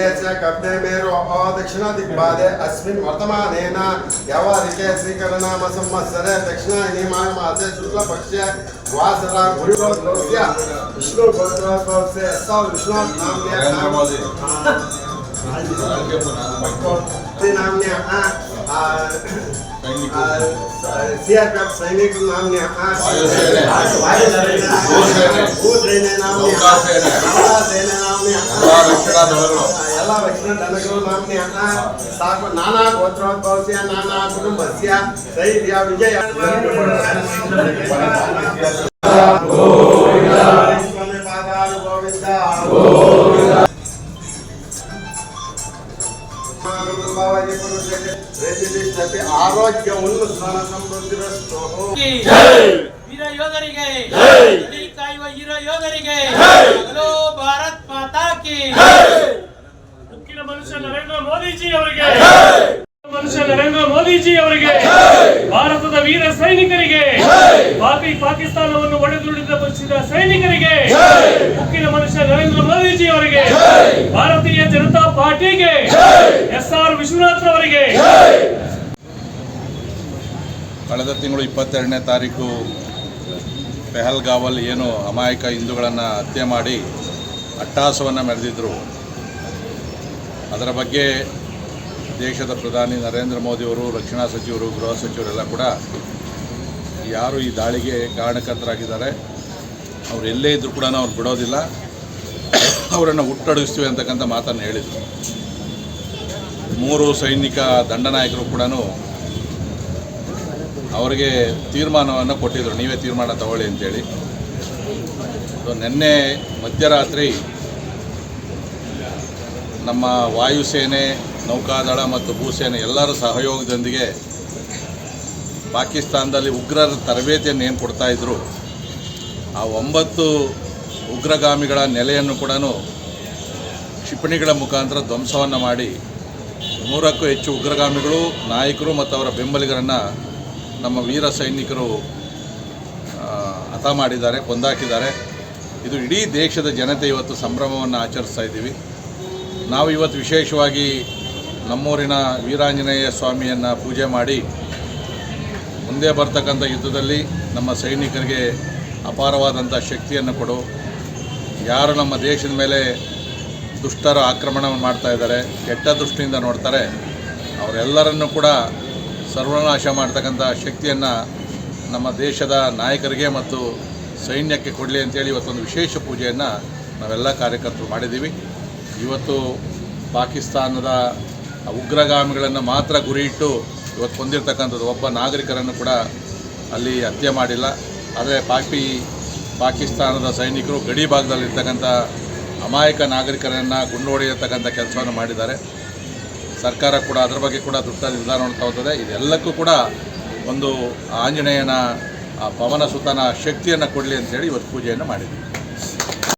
एतेस्य कब्देमेरो अदक्षिणदिग्पादे अस्मिन् वर्तमानेन यावारिके श्रीकरणामसंवत्सरे दक्षिणायमासे शुक्लपक्षे वासरा गुरुगोत्रस्य विष्णुगोत्रस्य सौ विष्णोनाम्न्या नाम्न्या सीआरपीएफ सैनिक नाम्य भूसेने। नाम्य सेने नाम्य ಎಲ್ಲ ವಚನ ದಂಡಗಳು ಮಾತ್ರ ಸಾಕು ನಾನಾ ಗೋತ್ರೋದ್ಭವಸ್ಯ ನಾನಾ ಕುಟುಂಬಸ್ಯ ಸೈರ್ಯ ವಿಜಯ ಆರೋಗ್ಯವನ್ನು ಸ್ಮರಣ ಸಂಬಂಧಿರಷ್ಟು ವೀರ ಯೋಧರಿಗೆ ಕಾಯುವ ವೀರ ಯೋಧರಿಗೆ ಭಾರತ್ ಮಾತಾ ಕಿ ಅವರಿಗೆ ಮನುಷ್ಯ ನರೇಂದ್ರ ಮೋದಿಜಿ ಅವರಿಗೆ ಭಾರತದ ವೀರ ಸೈನಿಕರಿಗೆ ಪಾಕಿ ಪಾಕಿಸ್ತಾನವನ್ನು ಒಡೆದುಡಿದ ಸೈನಿಕರಿಗೆ ಮುಖ್ಯ ಮನುಷ್ಯ ನರೇಂದ್ರ ಮೋದಿಜಿ ಅವರಿಗೆ ಭಾರತೀಯ ಜನತಾ ಪಾರ್ಟಿಗೆ ಎಸ್ ಆರ್ ವಿಶ್ವನಾಥ್ ಅವರಿಗೆ. ಕಳೆದ ತಿಂಗಳು ಇಪ್ಪತ್ತೆರಡನೇ ತಾರೀಕು ಪೆಹಲ್ಗಾವಲ್ಲಿ ಏನು ಅಮಾಯಕ ಹಿಂದೂಗಳನ್ನು ಹತ್ಯೆ ಮಾಡಿ ಅಟ್ಟಾಸವನ್ನು ಮೆರೆದಿದ್ದರು ಅದರ ಬಗ್ಗೆ ದೇಶದ ಪ್ರಧಾನಿ ನರೇಂದ್ರ ಮೋದಿಯವರು, ರಕ್ಷಣಾ ಸಚಿವರು, ಗೃಹ ಸಚಿವರೆಲ್ಲ ಕೂಡ ಯಾರು ಈ ದಾಳಿಗೆ ಕಾರಣಕರ್ತರಾಗಿದ್ದಾರೆ, ಅವ್ರು ಎಲ್ಲೇ ಇದ್ದರೂ ಕೂಡ ಅವ್ರು ಬಿಡೋದಿಲ್ಲ. ಅವರನ್ನು ಹುಟ್ಟಡಗಿಸ್ತೀವಿ ಅಂತಕ್ಕಂಥ ಮಾತನ್ನು ಹೇಳಿದರು. ಮೂರು ಸೈನಿಕ ದಂಡನಾಯಕರು ಕೂಡ ಅವರಿಗೆ ತೀರ್ಮಾನವನ್ನು ಕೊಟ್ಟಿದ್ದರು ನೀವೇ ತೀರ್ಮಾನ ತಗೊಳ್ಳಿ ಅಂತೇಳಿ. ಸೊ, ನಿನ್ನೆ ಮಧ್ಯರಾತ್ರಿ ನಮ್ಮ ವಾಯುಸೇನೆ ನೌಕಾದಳ ಮತ್ತು ಭೂಸೇನೆ ಎಲ್ಲರ ಸಹಯೋಗದೊಂದಿಗೆ ಪಾಕಿಸ್ತಾನದಲ್ಲಿ ಉಗ್ರರ ತರಬೇತಿಯನ್ನು ಏನು ಕೊಡ್ತಾಯಿದ್ರು ಆ ಒಂಬತ್ತು ಉಗ್ರಗಾಮಿಗಳ ನೆಲೆಯನ್ನು ಕೂಡ ಕ್ಷಿಪಣಿಗಳ ಮುಖಾಂತರ ಧ್ವಂಸವನ್ನು ಮಾಡಿ, ನೂರಕ್ಕೂ ಹೆಚ್ಚು ಉಗ್ರಗಾಮಿಗಳು, ನಾಯಕರು ಮತ್ತು ಅವರ ಬೆಂಬಲಿಗರನ್ನು ನಮ್ಮ ವೀರ ಸೈನಿಕರು ಹತ ಮಾಡಿದ್ದಾರೆ, ಕೊಂದಾಕಿದ್ದಾರೆ. ಇದು ಇಡೀ ದೇಶದ ಜನತೆ ಇವತ್ತು ಸಂಭ್ರಮವನ್ನು ಆಚರಿಸ್ತಾ ಇದ್ದೀವಿ. ನಾವು ಇವತ್ತು ವಿಶೇಷವಾಗಿ ನಮ್ಮೂರಿನ ವೀರಾಂಜನೇಯ ಸ್ವಾಮಿಯನ್ನು ಪೂಜೆ ಮಾಡಿ ಮುಂದೆ ಬರ್ತಕ್ಕಂಥ ಯುದ್ಧದಲ್ಲಿ ನಮ್ಮ ಸೈನಿಕರಿಗೆ ಅಪಾರವಾದಂಥ ಶಕ್ತಿಯನ್ನು ಕೊಡು. ಯಾರು ನಮ್ಮ ದೇಶದ ಮೇಲೆ ದುಷ್ಟರು ಆಕ್ರಮಣವನ್ನು ಮಾಡ್ತಾ ಇದ್ದಾರೆ, ಕೆಟ್ಟ ದೃಷ್ಟಿಯಿಂದ ನೋಡ್ತಾರೆ, ಅವರೆಲ್ಲರನ್ನು ಕೂಡ ಸರ್ವನಾಶ ಮಾಡ್ತಕ್ಕಂಥ ಶಕ್ತಿಯನ್ನು ನಮ್ಮ ದೇಶದ ನಾಯಕರಿಗೆ ಮತ್ತು ಸೈನ್ಯಕ್ಕೆ ಕೊಡಲಿ ಅಂತೇಳಿ ಇವತ್ತೊಂದು ವಿಶೇಷ ಪೂಜೆಯನ್ನು ನಾವೆಲ್ಲ ಕಾರ್ಯಕರ್ತರು ಮಾಡಿದ್ದೀವಿ. ಇವತ್ತು ಪಾಕಿಸ್ತಾನದ ಉಗ್ರಗಾಮಿಗಳನ್ನು ಮಾತ್ರ ಗುರಿ ಇಟ್ಟು ಇವತ್ತು ಹೊಂದಿರತಕ್ಕಂಥದ್ದು ಒಬ್ಬ ನಾಗರಿಕರನ್ನು ಕೂಡ ಅಲ್ಲಿ ಹತ್ಯೆ ಮಾಡಿಲ್ಲ. ಆದರೆ ಪಾಕಿ, ಪಾಕಿಸ್ತಾನದ ಸೈನಿಕರು ಗಡಿ ಭಾಗದಲ್ಲಿರ್ತಕ್ಕಂಥ ಅಮಾಯಕ ನಾಗರಿಕರನ್ನು ಗುಂಡು ಹೊಡೆಯತಕ್ಕಂಥ ಕೆಲಸವನ್ನು ಮಾಡಿದ್ದಾರೆ. ಸರ್ಕಾರ ಕೂಡ ಅದರ ಬಗ್ಗೆ ಕೂಡ ದೃಢ ನಿರ್ಧಾರವನ್ನು ತಗೋತದೆ. ಇದೆಲ್ಲಕ್ಕೂ ಕೂಡ ಒಂದು ಆಂಜನೇಯನ ಆ ಪವನ ಸುತನ ಶಕ್ತಿಯನ್ನು ಕೊಡಲಿ ಅಂತೇಳಿ ಇವತ್ತು ಪೂಜೆಯನ್ನು ಮಾಡಿದ್ದೀವಿ